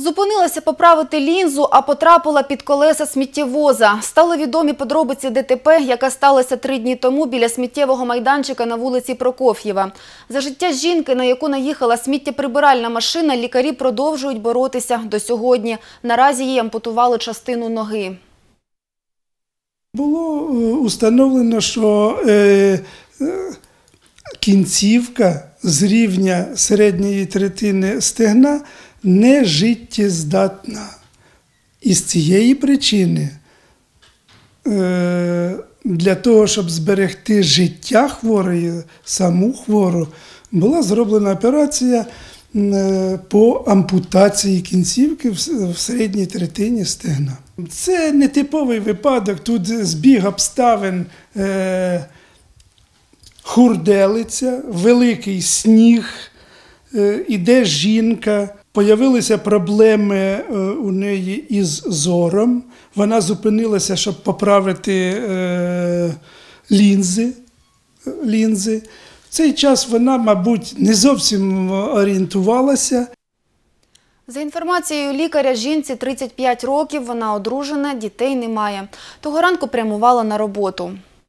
Зупинилася поправити лінзу, а потрапила під колеса сміттєвоза. Стали відомі подробиці ДТП, яка сталася три дні тому біля сміттєвого майданчика на вулиці Прокоф'єва. За життя жінки, на яку наїхала сміттєприбиральна машина, лікарі продовжують боротися до сьогодні. Наразі їй ампутували частину ноги. Було е, установлено, що е, е, кінцівка з рівня середньої третини стегна не життєздатна. І з цієї причини е, для того, щоб зберегти життя хворої, саму хвору, була зроблена операція е, по ампутації кінцівки в середній третині стегна. Це не типовий випадок, тут збіг обставин. Е, хурделиця, великий сніг, іде жінка. Появилися проблеми е, у неї із зором. Вона зупинилася, щоб поправити е, лінзи. лінзи. В цей час вона, мабуть, не зовсім орієнтувалася. За інформацією лікаря, жінці 35 років, вона одружена, дітей немає. Того ранку прямувала на роботу.